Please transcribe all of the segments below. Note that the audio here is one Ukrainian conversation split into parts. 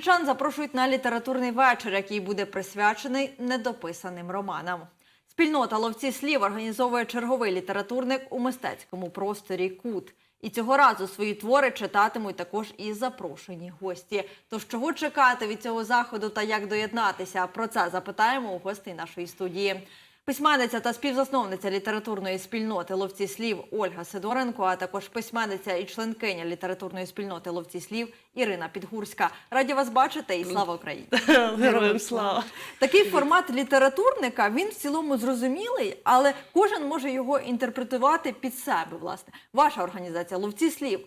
хмельничан запрошують на літературний вечір, який буде присвячений недописаним романам. Спільнота ловці слів організовує черговий літературник у мистецькому просторі Кут. І цього разу свої твори читатимуть також і запрошені гості. Тож чого чекати від цього заходу та як доєднатися? Про це запитаємо у гостей нашої студії. Письменниця та співзасновниця літературної спільноти ловці слів Ольга Сидоренко, а також письменниця і членкиня літературної спільноти ловці слів Ірина Підгурська. Раді вас бачити і слава Україні! Героям слава. Такий формат літературника він в цілому зрозумілий, але кожен може його інтерпретувати під себе. Власне, ваша організація ловці слів.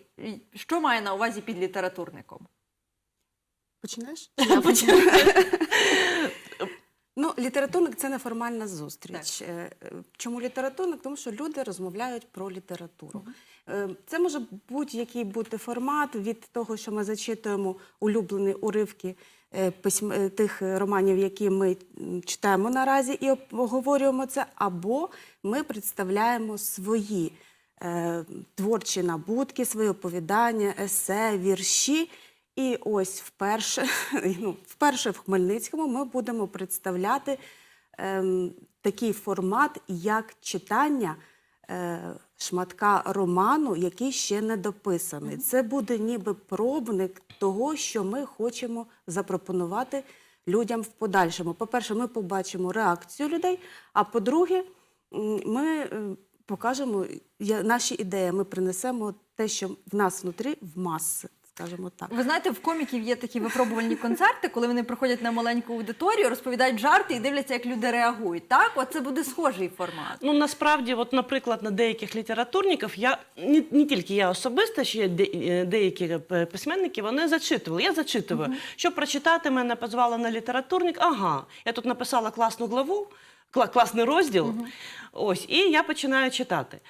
Що має на увазі під літературником? Починаєш? Починаю. Ну, літературник це неформальна зустріч. Е, е, Чому літературник? Тому що люди розмовляють про літературу. Е, Це може будь-який бути формат від того, що ми зачитуємо улюблені уривки е, письм... тих романів, які ми читаємо наразі, і обговорюємо це, або ми представляємо свої творчі набутки, свої оповідання, есе, вірші. І ось вперше, ну, вперше в Хмельницькому ми будемо представляти ем, такий формат, як читання е, шматка роману, який ще не дописаний. Це буде ніби пробник того, що ми хочемо запропонувати людям в подальшому. По-перше, ми побачимо реакцію людей, а по-друге, ми е, покажемо наші ідеї. Ми принесемо те, що в нас внутрі, в маси, скажімо так. Ви знаєте, в коміків є такі випробувальні концерти, коли вони приходять на маленьку аудиторію, розповідають жарти і дивляться, як люди реагують. Так, оце буде схожий формат. Ну насправді, от, наприклад, на деяких літературників я не, не тільки я особисто, ще є де, е, деякі е, письменники, вони зачитували. Я зачитую. Щоб прочитати, мене позвали на літературник. Ага, я тут написала класну главу, класний розділ. Ось, і я починаю читати.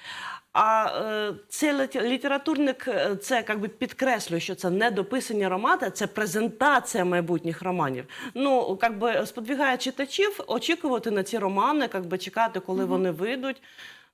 А е, цей літературник е, це як би підкреслює, що це не дописані романи, це презентація майбутніх романів. Ну, як би сподвігає читачів очікувати на ці романи, як би чекати, коли вони вийдуть.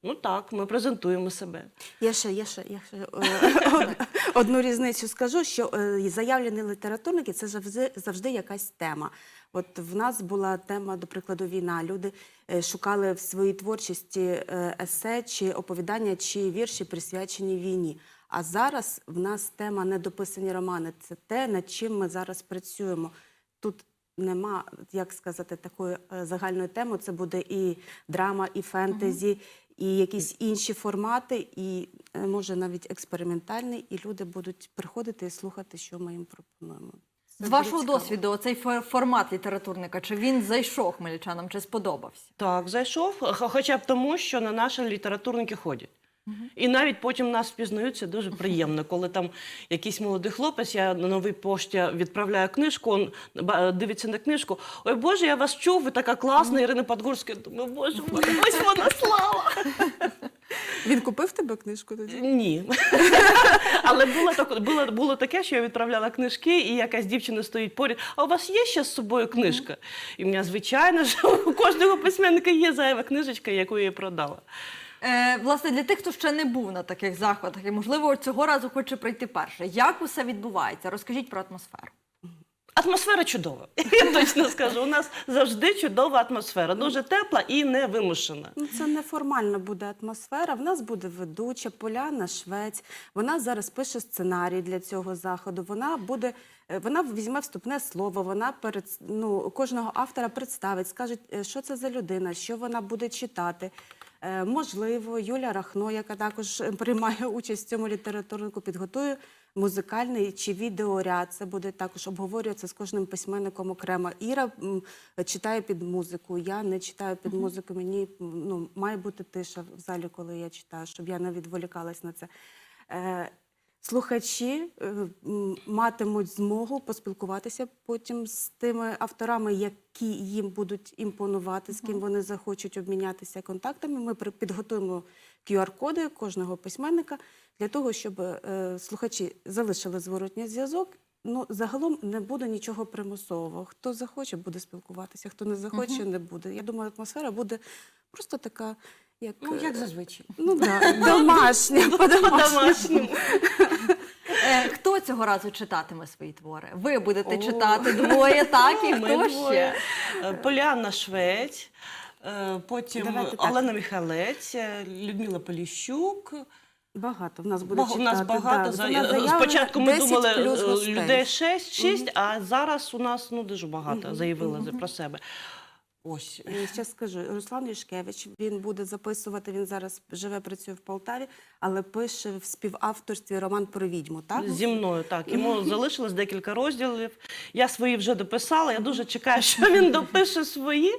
Ну так, ми презентуємо себе. Я ще, я ще, я ще е, одну різницю скажу, що е, заявлені літературники це завжди, завжди якась тема. От в нас була тема, до прикладу, війна. Люди е, шукали в своїй творчості е, есе чи оповідання, чи вірші присвячені війні. А зараз в нас тема недописані романи. Це те, над чим ми зараз працюємо. Тут нема, як сказати, такої е, загальної теми. Це буде і драма, і фентезі, і якісь інші формати, і може навіть експериментальний, і люди будуть приходити і слухати, що ми їм пропонуємо. З вашого досвіду, оцей фо- формат літературника, чи він зайшов хмельничанам, чи сподобався? Так, зайшов, хоча б тому, що на наші літературники ходять. І навіть потім нас впізнають, це дуже приємно, коли там якийсь молодий хлопець, я на новій пошті відправляю книжку, он дивиться на книжку. Ой Боже, я вас чув, ви така класна, Ірина Подгурська. Думаю, Боже, ось вона слава. Він купив тебе книжку тоді? Ні. Але було, так, було, було таке, що я відправляла книжки, і якась дівчина стоїть поряд. А у вас є ще з собою книжка? І в мене, звичайно, ж, у кожного письменника є зайва книжечка, яку я їй продала. Е, власне, для тих, хто ще не був на таких заходах, і можливо цього разу хоче прийти перше. Як усе відбувається? Розкажіть про атмосферу. Атмосфера чудова. Я точно скажу. У нас завжди чудова атмосфера, дуже тепла і невимушена. Ну, це неформальна буде атмосфера. В нас буде ведуча Поляна Швець. Вона зараз пише сценарій для цього заходу. Вона буде. е, Вона візьме вступне слово, вона перед ну, кожного автора представить, скаже, що це за людина, що вона буде читати. Е, Можливо, Юля Рахно, яка також е, приймає участь в цьому літературнику, підготує музикальний чи відеоряд. Це буде також обговорюватися з кожним письменником окремо. Іра читає під музику, я не читаю під музику. Мені ну, має бути тиша в залі, коли я читаю, щоб я не відволікалась на це. Слухачі е, матимуть змогу поспілкуватися потім з тими авторами, які їм будуть імпонувати, з ким вони захочуть обмінятися контактами. Ми підготуємо QR-коди кожного письменника для того, щоб е, слухачі залишили зворотній зв'язок. Ну, загалом не буде нічого примусового. Хто захоче, буде спілкуватися, хто не захоче, не буде. Я думаю, атмосфера буде просто така, як, Ну, як е, зазвичай. ну, да, домашня, по-домашньому. Е, Хто цього разу читатиме свої твори? Ви будете О. читати двоє, так і Ми хто двоє. ще? Е, Поляна Швець, е, потім Давайте так. Олена Михайлець, е, Людмила Поліщук. Багато в нас буде Бага- У нас багато да. за У нас заявлено спочатку ми 10 думали плюс е, гостей. людей 6, 6 а зараз у нас ну дуже багато заявили за- про себе. Ось І ще скажу, Руслан Юшкевич, він буде записувати, він зараз живе, працює в Полтаві, але пише в співавторстві роман про відьму, так? зі мною так. Йому залишилось декілька розділів. Я свої вже дописала. Я дуже чекаю, що він допише свої,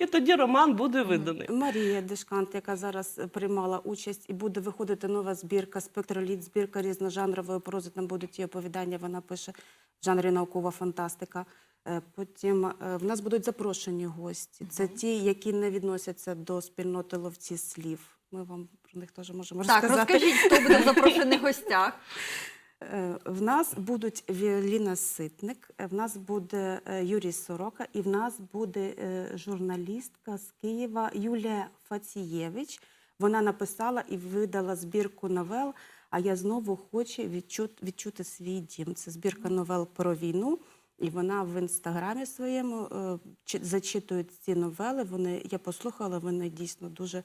і тоді роман буде виданий. Марія Дешкант, яка зараз приймала участь, і буде виходити нова збірка «Спектроліт», збірка різножанрової прози. Там будуть її оповідання. Вона пише в жанрі наукова фантастика. Е, Потім е, в нас будуть запрошені гості. Це ті, які не відносяться до спільноти ловці слів. Ми вам про них теж можемо Так, розказати. розкажіть, хто буде в запрошених гостях. Е, В нас будуть Віоліна Ситник, в нас буде Юрій Сорока, і в нас буде журналістка з Києва Юлія Фацієвич. Вона написала і видала збірку новел. А я знову хочу відчути, відчути свій дім. Це збірка новел про війну. І вона в інстаграмі своєму е, чи- зачитує ці новели. Вони я послухала, вони дійсно дуже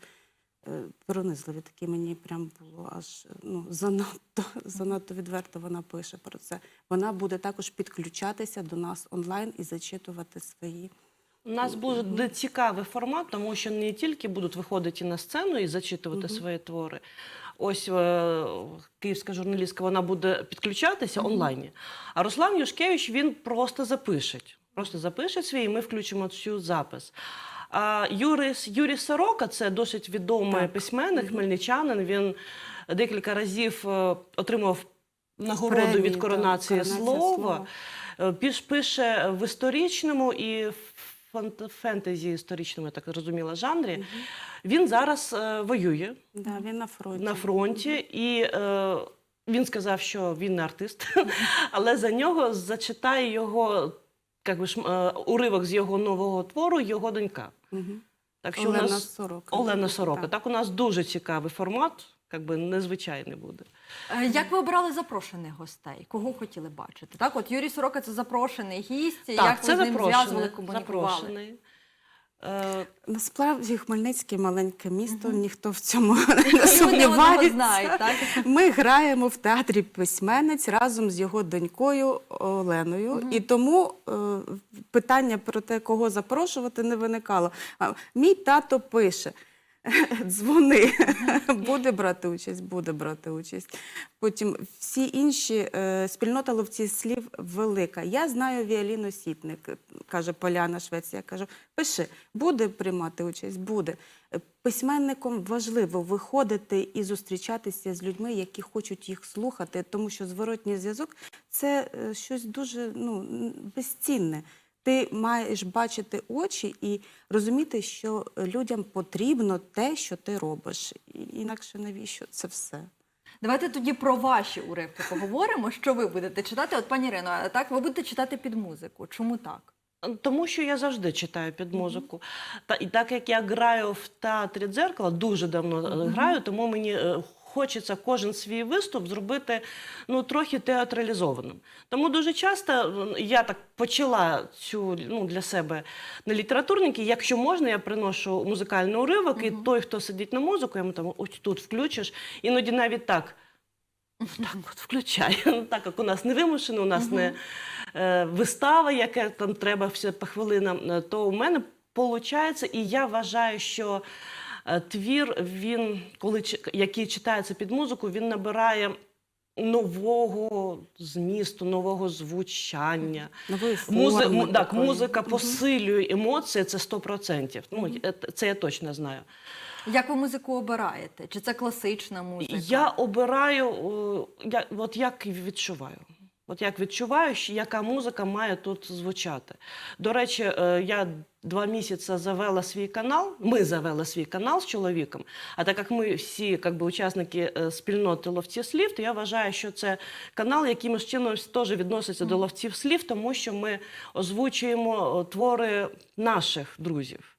е, пронизливі. Такі мені прям було аж ну занадто занадто відверто вона пише про це. Вона буде також підключатися до нас онлайн і зачитувати свої. У нас буде цікавий формат, тому що не тільки будуть виходити на сцену і зачитувати свої твори. Ось е, київська журналістка вона буде підключатися онлайні. А Руслан Юшкевич він просто запише. Просто запише свій, і ми включимо цю запис. А Юрій, Юрій Сорока це досить відомий Так. письменник, хмельничанин. Він декілька разів е, отримав нагороду Премії, від так, коронації «Коронація слова. слова». Е, Піш пише в історичному і в фентезі історичному, я так зрозуміла, жанрі. Він зараз е, воює Да, він на фронті. на фронті, і е, він сказав, що він не артист, але за нього зачитає його як би, е, уривок з його нового твору, його донька. Мгм. Так що Олена у нас Сорока. Олена Сорока. Так. Так. у нас дуже цікавий формат, би незвичайний буде. Е, Як ви обирали запрошених гостей? Кого хотіли бачити? Так, от Юрій Сорока це запрошений гість. так, Як це ви з ним зв'язували, комунікували? запрошений. Е, Насправді Хмельницьке маленьке місто, ніхто в цьому не сумнівається. Ми граємо в театрі письменниць разом з його донькою Оленою, і тому е, питання про те, кого запрошувати, не виникало. Мій тато пише. Дзвони, буде брати участь, буде брати участь. Потім всі інші е, спільнота ловців слів велика. Я знаю Віаліну Сітник, каже Поляна Швеція. Я кажу, пиши, буде приймати участь, буде. Письменникам важливо виходити і зустрічатися з людьми, які хочуть їх слухати, тому що зворотній зв'язок це е, щось дуже ну, безцінне. Ти маєш бачити очі і розуміти, що людям потрібно те, що ти робиш. Інакше навіщо це все? Давайте тоді про ваші уривки поговоримо. Що ви будете читати? От пані Ірино, а так ви будете читати під музику. Чому так? Тому що я завжди читаю під музику. Та, і так як я граю в театрі дзеркала, дуже давно е, граю, тому мені е, хочеться кожен свій виступ зробити ну, трохи театралізованим. Тому дуже часто я так почала цю ну, для себе на літературники. Якщо можна, я приношу музикальний уривок, і той, хто сидить на музику, я йому там ось тут включиш. Іноді навіть так. Так, от включай. Ну, Так як у нас не вимушено, у нас не е, вистава, яка там треба все по хвилинам, е, то у мене виходить, і я вважаю, що твір, він, коли який читається під музику, він набирає нового змісту, нового звучання. Нової Музи... форми му- так, музика посилює емоції, це 100%. Ну, е, це я точно знаю. Як ви музику обираєте? Чи це класична музика? Я обираю, е, я, от як відчуваю. От як відчуваю, яка музика має тут звучати. До речі, е, я два місяці завела свій канал. Ми завели свій канал з чоловіком. А так як ми всі як би, учасники е, спільноти ловці слів, то я вважаю, що це канал, якимось чином теж відноситься до ловців слів, тому що ми озвучуємо е, твори наших друзів.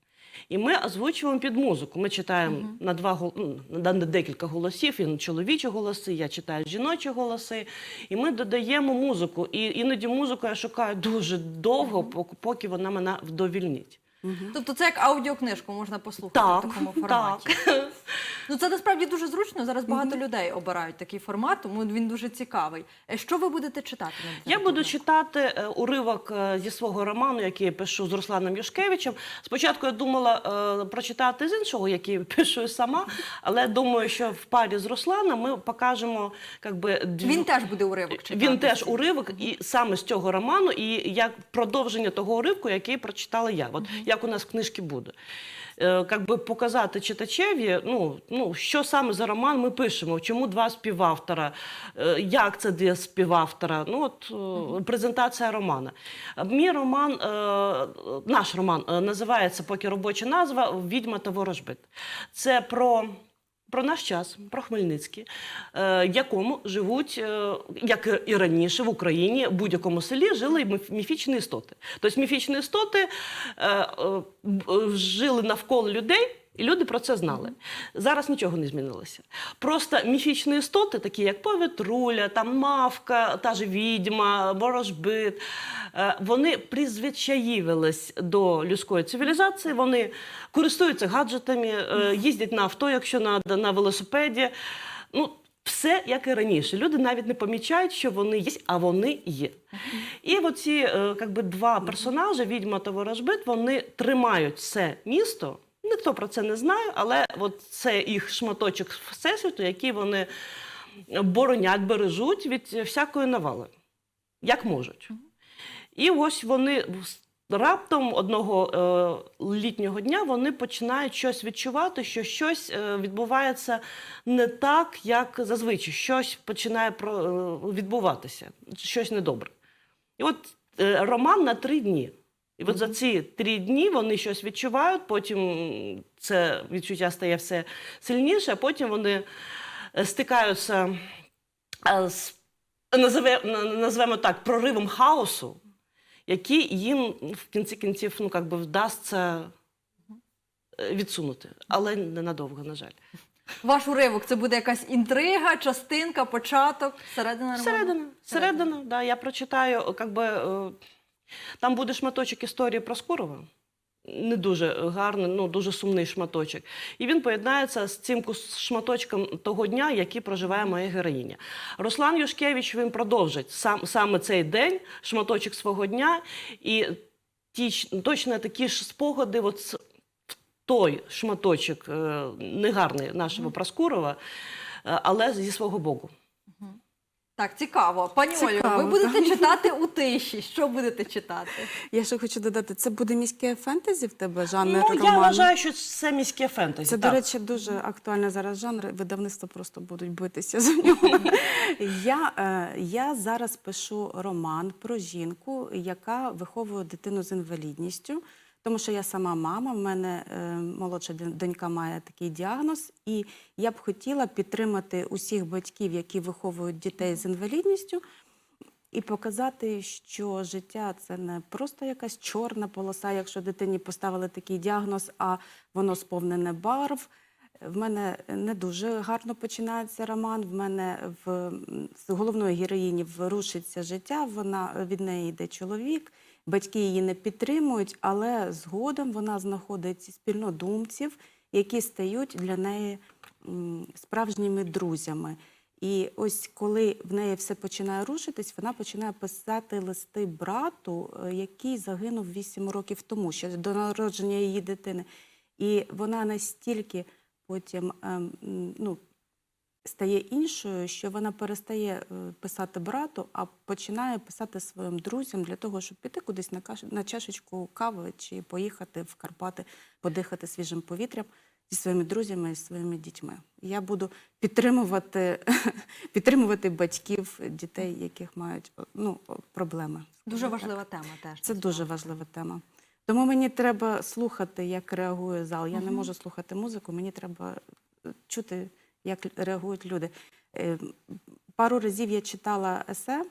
І ми озвучуємо під музику. Ми читаємо на два ну, на декілька голосів, і чоловічі голоси, я читаю жіночі голоси. І ми додаємо музику. І іноді музику я шукаю дуже довго, пок- поки вона мене вдовільнить. Тобто це як аудіокнижку можна послухати Так, в такому форматі. так. Ну це насправді дуже зручно. Зараз багато людей обирають такий формат, тому він дуже цікавий. Е, Що ви будете читати? на Я буду літературному? читати е, уривок е, зі свого роману, який я пишу з Русланом Юшкевичем. Спочатку я думала е, прочитати з іншого, який пишу сама, але думаю, що в парі з Русланом ми покажемо как би, дві- Він теж буде уривок читати. Він теж уривок, і саме з цього роману, і як продовження того уривку, який прочитала я. От як у нас в книжці буде. Е, Как би показати читачеві, ну, ну що саме за роман ми пишемо, чому два співавтора, е, як це дві співавтора. Ну от е, презентація романа. Мій роман, наш роман називається поки робоча назва Відьма та ворожбит. Це про. Про наш час, про Хмельницький, е, якому живуть, е, як і раніше в Україні, в будь-якому селі жили міф- міфічні істоти. Тобто міфічні істоти е, жили навколо людей. І люди про це знали. Зараз нічого не змінилося. Просто міфічні істоти, такі як повітруля, там мавка, та ж відьма, ворожбит, е, вони призвичаївились до людської цивілізації, вони користуються гаджетами, е, їздять на авто, якщо надо, на велосипеді. Ну, все як і раніше. Люди навіть не помічають, що вони є, а вони є. І оці е, как би, два персонажі, відьма та ворожбит, вони тримають це місто. Ніхто про це не знає, але от це їх шматочок всесвіту, який вони боронять, бережуть від всякої навали, як можуть. І ось вони раптом одного е, літнього дня вони починають щось відчувати, що щось е, відбувається не так, як зазвичай. Щось починає про, е, відбуватися, щось недобре. І от е, роман на три дні. І от за ці три дні вони щось відчувають, потім це відчуття стає все сильніше, а потім вони е, стикаються е, з назвемо так, проривом хаосу, який їм в кінці кінців ну, би, вдасться е, відсунути, але ненадовго, на жаль. Ваш уривок це буде якась інтрига, частинка, початок, середина? Середина, середина, да, я прочитаю, как би, е, там буде шматочок історії про Скурова. Не дуже гарний, ну дуже сумний шматочок. І він поєднається з цим шматочком того дня, який проживає моя героїня. Руслан Юшкевич він продовжить сам, саме цей день, шматочок свого дня, і ті, точно такі ж спогади, от той шматочок е, негарний нашого Проскурова, е, але зі свого боку. Так, цікаво. Пані Олю, Цікаво, ви будете читати у тиші. Що будете читати? Я ще хочу додати, це буде міське фентезі в тебе жанр Ну, я роману? вважаю, що це міське фентезі. Це, так. до речі, дуже актуальний зараз жанр. Видавництво просто будуть битися за нього. я, е, я зараз пишу роман про жінку, яка виховує дитину з інвалідністю. Тому що я сама мама, в мене е, молодша донька має такий діагноз, і я б хотіла підтримати усіх батьків, які виховують дітей з інвалідністю, і показати, що життя це не просто якась чорна полоса, якщо дитині поставили такий діагноз, а воно сповнене барв. В мене не дуже гарно починається роман. В мене в з головної героїні ворушиться життя. Вона від неї йде чоловік. Батьки її не підтримують, але згодом вона знаходить спільнодумців, які стають для неї справжніми друзями. І ось коли в неї все починає рушитись, вона починає писати листи брату, е, який загинув 8 років тому, ще до народження її дитини. І вона настільки потім ем, ну, стає іншою, що вона перестає е, писати брату, а починає писати своїм друзям для того, щоб піти кудись на, каш... на чашечку кави чи поїхати в Карпати, подихати свіжим повітрям зі своїми друзями і своїми дітьми. Я буду підтримувати, підтримувати батьків дітей, яких мають ну, проблеми. Дуже важлива тема теж. Це дуже важлива тема. Тому мені треба слухати, як реагує зал. Я не можу слухати музику, мені треба е, чути, як реагують люди. Е, Пару разів я читала есе,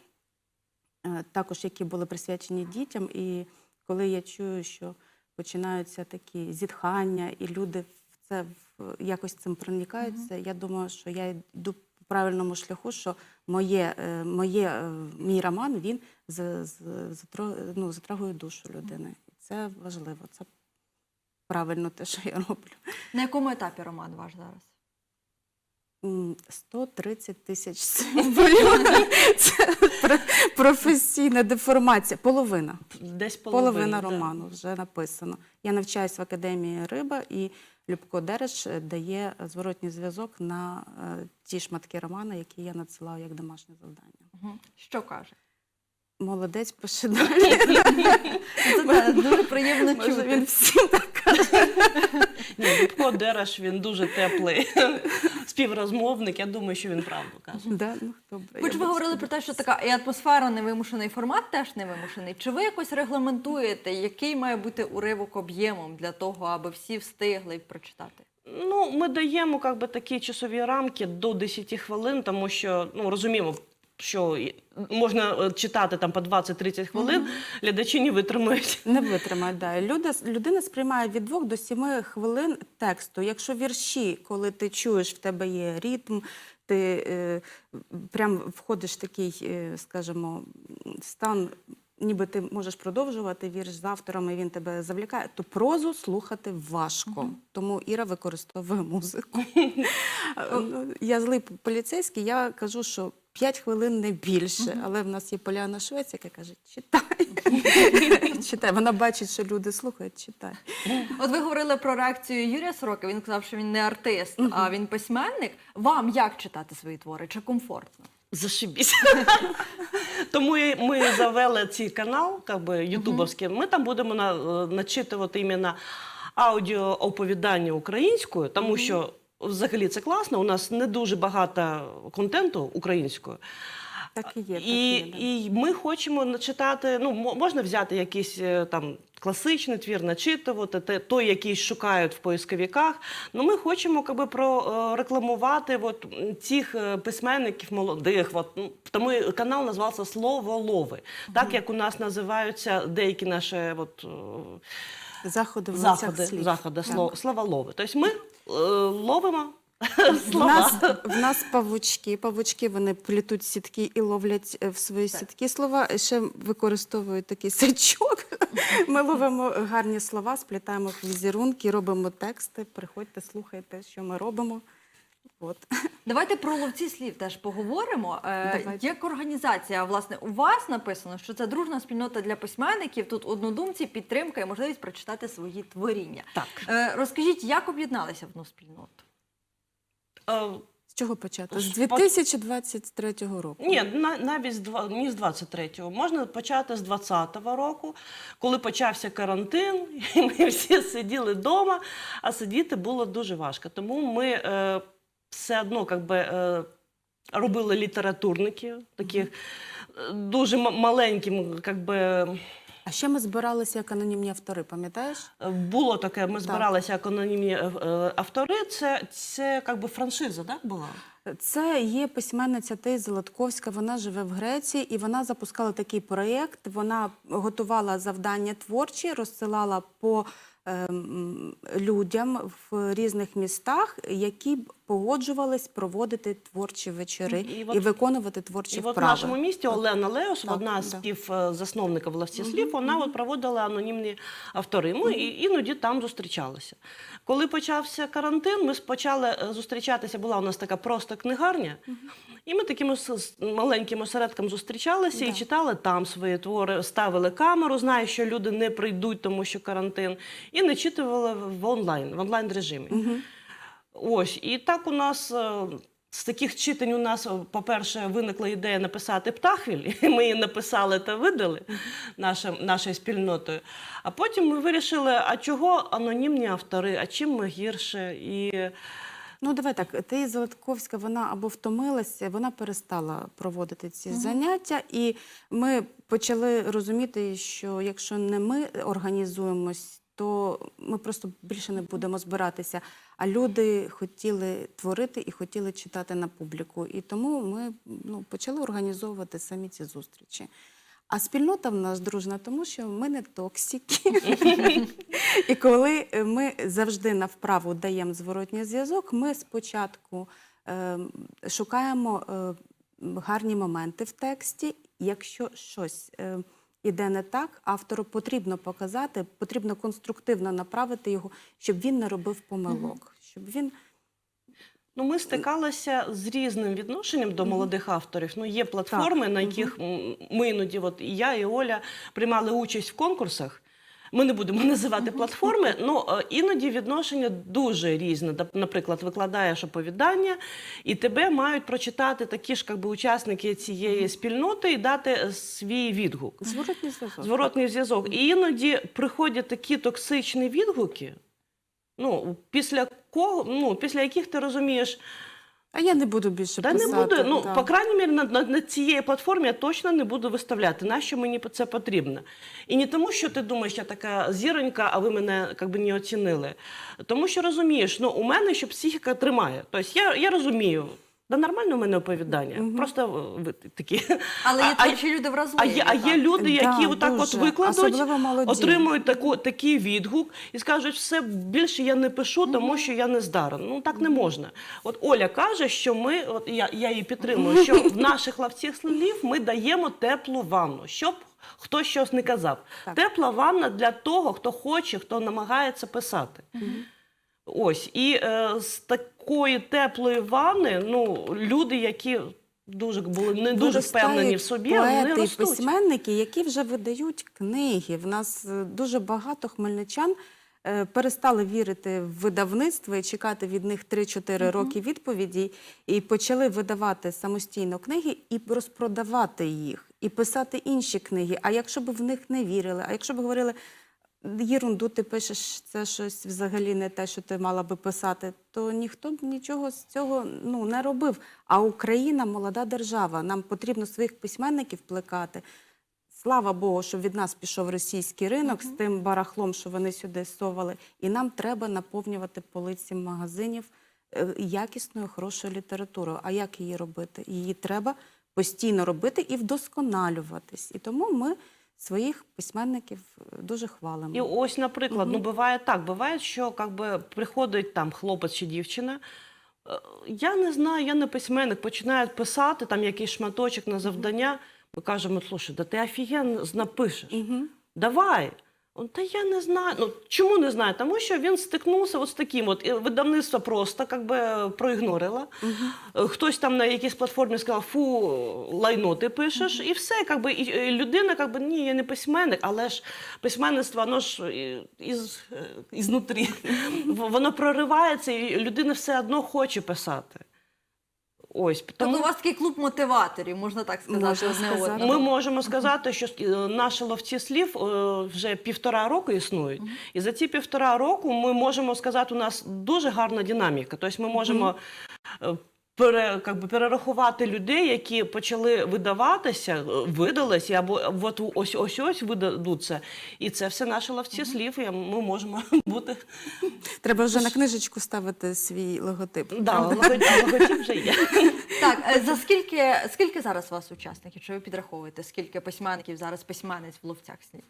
е, також які були присвячені дітям, і коли я чую, що починаються такі зітхання, і люди в це в- якось цим проникаються. Я думаю, що я йду по правильному шляху, що моє, е, моє, мій роман він ну, затрагує душу людини. Це важливо, це правильно те, що я роблю. На якому етапі роман ваш зараз? М, 130 тисяч символів. Це професійна деформація. Половина. Десь Половина половина, да. роману вже написано. Я навчаюсь в академії Риба, і Любко Дереш е, дає зворотній зв'язок на е, ті шматки роману, які я надсилаю як домашнє завдання. Що каже? Молодець, пиши далі. Дуже приємно чути. він всім так. Ні, Любко Дереш, він дуже теплий співрозмовник. Я думаю, що він правду каже. Да, ну, добре, Хоч ви говорили про те, що така і атмосфера невимушений, формат теж невимушений. Чи ви якось регламентуєте, який має бути уривок об'ємом для того, аби всі встигли прочитати? Ну, ми даємо как би, такі часові рамки до 10 хвилин, тому що ну, розуміємо, що можна е, читати там по 20-30 хвилин, глядачі не витримають. Не витримає, да. Люди, людина сприймає від двох до сіми хвилин тексту. Якщо вірші, коли ти чуєш, в тебе є ритм, ти е, прям входиш в такий, е, скажімо, стан, ніби ти можеш продовжувати вірш з автором, і він тебе завлікає, то прозу слухати важко. Тому Іра використовує музику. Е, ну, Я злий поліцейський, я кажу, що 5 хвилин не більше, але в нас є Поляна Швець, яка каже, читай. читай. Вона бачить, що люди слухають, читай. От ви говорили про реакцію Юрія Сороки. Він казав, що він не артист, а він письменник. Вам як читати свої твори? Чи комфортно? Зашибісь. Тому ми завели цей канал, как би, ютубовський. Ми там будемо на, е, начитувати іменно аудіооповідання українською, тому що взагалі це класно. У нас не дуже багато контенту українською. Так і є. Так І, є да. і ми хочемо начитати. Ну, можна взяти якийсь е, там класичний твір, начитувати, те, той, який шукають в поисковиках. Ну, ми хочемо якби, прорекламувати от, цих е, письменників молодих. От, ну, тому канал назвався Словолови. Так як у нас називаються деякі наші от, е, Заходи заходи, слів. заходи Так. слов, словолови. Тобто ми е, ловимо В нас, в нас павучки. Павучки вони плітуть сітки і ловлять е, в свої сітки слова. Ще використовують такий сачок. Ми ловимо гарні слова, сплітаємо в візерунки, робимо тексти. Приходьте, слухайте, що ми робимо. От. Давайте про ловці слів теж поговоримо. Е, Давайте. Як організація, власне, у вас написано, що це дружна спільнота для письменників. Тут однодумці, підтримка і можливість прочитати свої творіння. Так. Е, Розкажіть, як об'єдналися в одну спільноту? Е, З чого почати? З 2023 року. Ні, навіть з ні з 23-го. Можна почати з 20-го року, коли почався карантин, і ми всі сиділи вдома, а сидіти було дуже важко. Тому ми е, все одно как би, е, робили літературники, таких е, дуже маленьким, как би, А ще ми збиралися як анонімні автори, пам'ятаєш? е, було таке, ми Так. збиралися як анонімні е, автори. Це, це как би, франшиза, так, була? Це є письменниця Тей Золотковська. Вона живе в Греції і вона запускала такий проєкт. Вона готувала завдання творчі, розсилала по ем, людям в різних містах, які б погоджувались проводити творчі вечори І і, от- виконувати творчі І от в нашому місті Олена Леос, Так, одна з да. співзасновників «Ловців слів, вона от проводила анонімні автори. Ми і- іноді там зустрічалися. Коли почався карантин, ми почали е, зустрічатися. Була у нас така просто книгарня, і ми таким ос- с- маленьким осередком зустрічалися і читали там свої твори, ставили камеру, знаю, що люди не прийдуть, тому що карантин, і начитували в онлайн, в онлайн режимі. Ось, і так у нас. е, З таких читань у нас, е, по-перше, виникла ідея написати птахвіль, і ми її написали та видали нашим, нашою спільнотою. А потім ми вирішили, а чого анонімні автори, а чим ми гірше? І Ну, давай так. Ти Золотковська, вона або втомилася, вона перестала проводити ці заняття, і ми почали розуміти, що якщо не ми організуємось, то ми просто більше не будемо збиратися. А люди хотіли творити і хотіли читати на публіку. І тому ми ну, почали організовувати самі ці зустрічі. А спільнота в нас дружна, тому що ми не токсики. І коли ми завжди на вправу даємо зворотній зв'язок, ми спочатку е, шукаємо е, гарні моменти в тексті. Якщо щось е, іде не так, автору потрібно показати, потрібно конструктивно направити його, щоб він не робив помилок, щоб він Ну, ми стикалися з різним відношенням до молодих авторів. Ну, є платформи, на яких ми іноді, от і я, і Оля приймали участь в конкурсах. Ми не будемо називати платформи, але іноді відношення дуже різне. Наприклад, викладаєш оповідання, і тебе мають прочитати такі ж якби, учасники цієї спільноти і дати е, свій відгук. зворотній зв'язок. Зворотний зв'язок. І іноді приходять такі токсичні відгуки, ну, після кого, ну, після яких ти розумієш, А я не буду більше та не буду, ну, да. по крайній мірі, на, на, на цієї платформі я точно не буду виставляти. Нащо мені це потрібно? І не тому, що ти думаєш, я така зіронька, а ви мене якби не оцінили. Тому що розумієш, ну, у мене ще психіка тримає. Тобто я, я розумію, да нормально у мене оповідання. Просто е, ви такі. Але є А- а- творчі люди вразливі. А є, а є люди, які Да, отак от викладуть, отримують таку, такий відгук і скажуть, все більше я не пишу, тому що я не здарен. Ну так не можна. От Оля каже, що ми, от я, я її підтримую, що в наших лавцях слів ми даємо теплу ванну, щоб хтось щось не казав. Так. Тепла ванна для того, хто хоче, хто намагається писати. Ось і е, з такої теплої ванни, ну люди, які дуже були не дуже впевнені в собі, вони поети і ростуть. письменники, які вже видають книги. В нас е, дуже багато хмельничан е, перестали вірити в видавництво і чекати від них 3-4 роки відповідей, і почали видавати самостійно книги і розпродавати їх, і писати інші книги. А якщо б в них не вірили, а якщо б говорили. Єрунду ти пишеш, це щось взагалі не те, що ти мала би писати, то ніхто б нічого з цього ну, не робив. А Україна молода держава. Нам потрібно своїх письменників плекати. Слава Богу, що від нас пішов російський ринок з тим барахлом, що вони сюди совали. І нам треба наповнювати полиці магазинів е, якісною, хорошою літературою. А як її робити? Її треба постійно робити і вдосконалюватись. І тому ми своїх письменників е, дуже хвалимо. І ось, наприклад, ну буває так, буває, що как би, приходить там хлопець чи дівчина. е, Я не знаю, я не письменник, починають писати там якийсь шматочок на завдання. Ми кажемо, слушай, да ти офігенно напишеш. Давай. Он, Та я не знаю. Ну чому не знаю? Тому що він стикнувся от з таким. От видавництво просто как би, проігнорило. Е, Хтось там на якійсь платформі сказав, фу, лайно ти пишеш, і все. Как би, і, людина, как би, ні, я не письменник, але ж письменництво, воно ж із, е, ізнутрі. Воно проривається, і людина все одно хоче писати. Ось Тобто у вас такий клуб мотиваторів, можна так сказати, Можна одне сказати. Одне. ми можемо сказати, що е, наші ловці слів е, вже півтора року існують. І за ці півтора року ми можемо сказати, у нас дуже гарна динаміка. Тобто ми можемо е, пере, как би, перерахувати людей, які почали видаватися, е, видались, або от ось ось ось видадуться. І це все наші ловці слів, і ми можемо бути. Треба вже на книжечку ставити свій логотип. Да, логотип логотип вже є. Так, е, за скільки, скільки зараз у вас учасників? Чи ви підраховуєте, скільки письменників зараз письменниць в ловцях слів?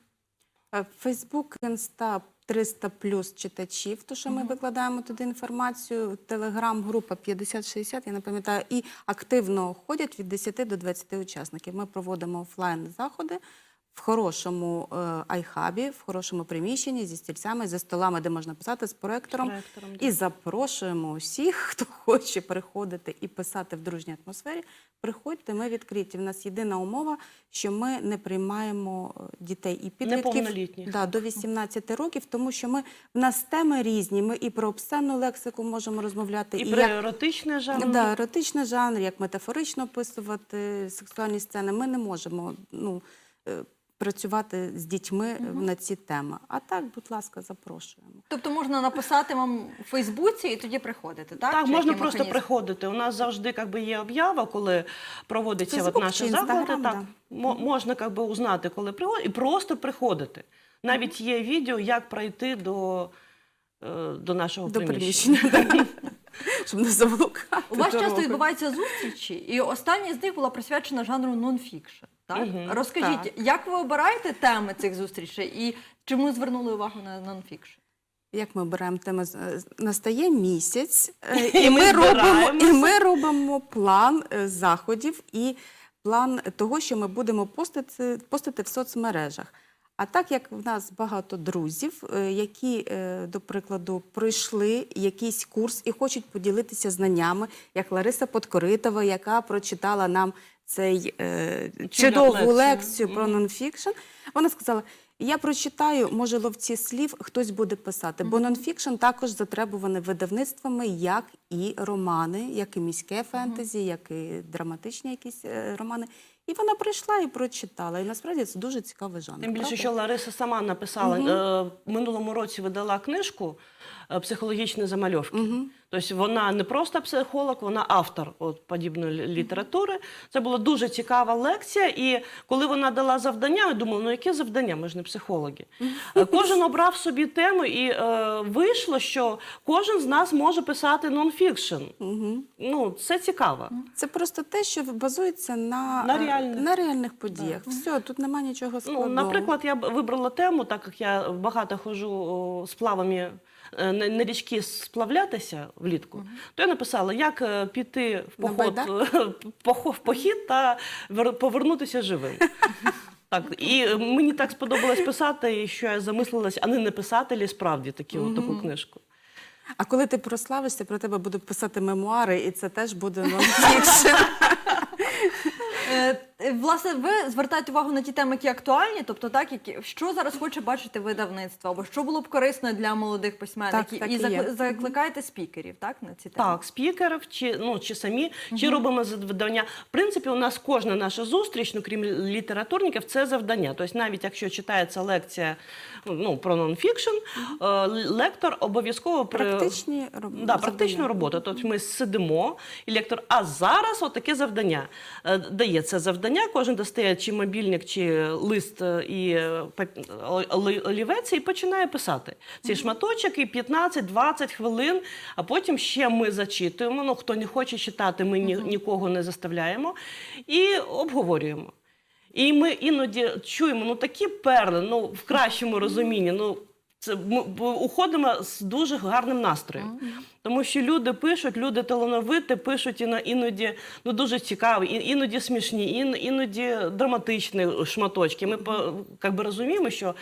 Фейсбук, Інста 300 плюс читачів, то що ми викладаємо туди інформацію. Телеграм-група 50-60, я не пам'ятаю, і активно ходять від 10 до 20 учасників. Ми проводимо офлайн заходи в хорошому е, айхабі, в хорошому приміщенні зі стільцями, зі столами, де можна писати з проектором. Проектором, да. І запрошуємо усіх, хто хоче приходити і писати в дружній атмосфері. Приходьте, ми відкриті. В нас єдина умова, що ми не приймаємо е, дітей і підлітків да, до 18 років, тому що ми в нас теми різні. Ми і про обсценну лексику можемо розмовляти, І і, про як еротичний жанр. да, еротичний жанр, як метафорично описувати сексуальні сцени. Ми не можемо ну, е, працювати з дітьми е, на ці теми. А так, будь ласка, запрошуємо. Тобто можна написати вам у Фейсбуці і тоді приходити, так? Так, Чи можна просто механізм? приходити. У нас завжди як би, є об'ява, коли проводяться от Фейсбук наші чи заходи. Так, мо- можна як би, узнати, коли приходять, і просто приходити. Навіть є відео, як пройти до, е, до нашого До приміщення. приміщення, щоб не заблукати. У вас часто відбуваються зустрічі, і остання з них була присвячена жанру нонфікшн. Так? Мгм. Розкажіть, Так. як ви обираєте теми цих зустрічей і чому звернули увагу на нонфікшн? Як ми обираємо теми? З- е, Настає місяць, е, І і, ми ми робимо, і ми робимо план е, заходів і план того, що ми будемо постити, постити в соцмережах. А так як в нас багато друзів, які, до прикладу, пройшли якийсь курс і хочуть поділитися знаннями, як Лариса Подкоритова, яка прочитала нам цей е, чудову лекцію. лекцію про нонфікшн, вона сказала: я прочитаю, може, ловці слів хтось буде писати. Бо нонфікшн також затребуваний видавництвами, як і романи, як і міське фентезі, як і драматичні якісь е, романи. І вона прийшла і прочитала. І насправді це дуже цікавий жанр. Тим більше, правда? що Лариса сама написала е, в минулому році видала книжку психологічні замальовки. Тобто вона не просто психолог, вона автор от подібної літератури. Це була дуже цікава лекція. І коли вона дала завдання, я думала, ну яке завдання? Ми ж не психологи. Е, Кожен обрав собі тему, і е, вийшло, що кожен з нас може писати нонфікшн. Мгм. Ну, це цікаво. Це просто те, що базується на, На е, реальних. на реальних подіях. Все, тут нема нічого Ну, наприклад, я вибрала тему, так як я багато ходжу о, з плавами е, на, на річки сплавлятися влітку, то я написала, як е, піти в поход, е, в похід та повернутися живим. Так, і е, мені так сподобалось писати, що я замислилась, а не не писати лі справді такі, от, таку книжку. А коли ти прославишся, про тебе будуть писати мемуари, і це теж буде нонфікшн. Е, Власне, ви звертаєте увагу на ті теми, які актуальні, тобто так, які що зараз хоче бачити видавництво, або що було б корисно для молодих письменників, так і і закли- закликаєте спікерів, так на ці теми. Так, спікерів, чи, ну, чи самі, чи робимо завдання. В принципі, у нас кожна наша зустріч, ну крім літературників, це завдання. Тобто, навіть якщо читається лекція ну, про нонфікшн, е, лектор обов'язково при- Практичні роб- Да, практичну роботу. Тобто ми сидимо, і лектор, а зараз отаке завдання. Е, Дає це завдання, кожен достає чи мобільник, чи лист е, і е, олівець і починає писати. Цей шматочок і 15-20 хвилин, а потім ще ми зачитуємо. Ну, хто не хоче читати, ми ні, нікого не заставляємо і обговорюємо. І ми іноді чуємо ну такі перли, ну в кращому розумінні. Ну це ми уходимо з дуже гарним настроєм. Тому що люди пишуть, люди талановиті, пишуть іно- іноді ну дуже цікаві, і- іноді смішні, іноді драматичні шматочки. Ми по- якби розуміємо, що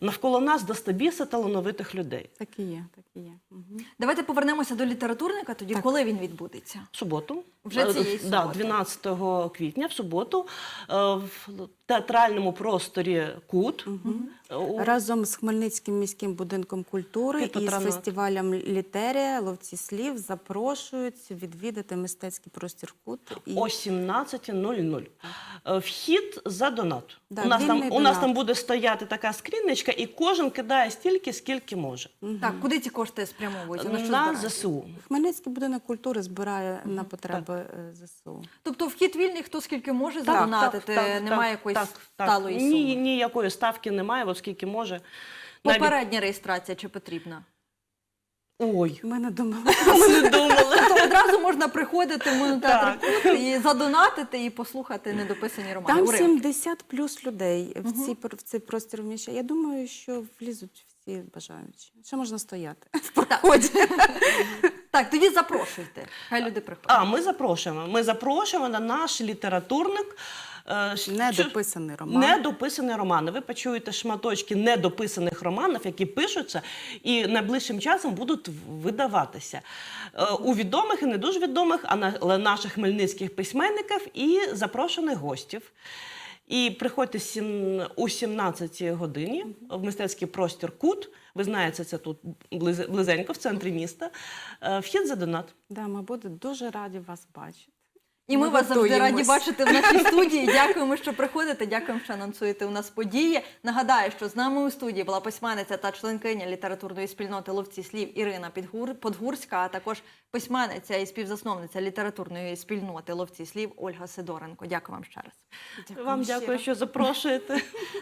навколо нас достабіса талановитих людей. Так і є, так і є. Мгм. Давайте повернемося до літературника. Тоді коли він відбудеться? В суботу, Вже Е, цієї да, 12 квітня, в суботу, е, в театральному просторі Кут. е, у- Разом з Хмельницьким міським будинком культури і з фестивалем Літерія ловці слів запрошують відвідати мистецький простір Кут. І... О 17.00. Е, Вхід за донат. Да, у, нас там, у нас донат. там буде стояти така скрінничка, і кожен кидає стільки, скільки може. Так, куди ці кошти спрямовуються? На що На збирають? ЗСУ. Хмельницький будинок культури збирає на потреби е, ЗСУ. Тобто вхід вільний, хто скільки може задонатити, так, так, немає так, якоїсь так, так. сталої суми. Ні, ніякої ставки немає, от скільки може. Навіть- Попередня реєстрація чи потрібна? Ой, Ми не думали. ми не думали. Тобто одразу можна приходити в монотеатр Кут і задонатити і послухати недописані романи. Там Уривки. 70 плюс людей в, цій, в цей простір вміщає. Я думаю, що влізуть всі бажаючі. Ще можна стояти в проході. Так, тоді запрошуйте. Хай люди приходять. А, ми запрошуємо. Ми запрошуємо на наш літературник. Е, Недописаний роман. Недописані романи. Ви почуєте шматочки недописаних романів, які пишуться і найближчим часом будуть видаватися Е, у відомих і не дуже відомих, а на- але наших хмельницьких письменників і запрошених гостів. І приходьте у 17 годині в мистецький простір Кут. Ви знаєте, це тут близ- близенько в центрі міста. Е, Вхід за донат. Да, ми будемо дуже раді вас бачити. І ми Ми вас завжди раді бачити в нашій студії. Дякуємо, що приходите. Дякуємо, що анонсуєте у нас події. Нагадаю, що з нами у студії була письменниця та членкиня літературної спільноти ловці слів Ірина Подгурська, а також письменниця і співзасновниця літературної спільноти ловці слів Ольга Сидоренко. Дякую вам ще раз. Вам дякую, що запрошуєте.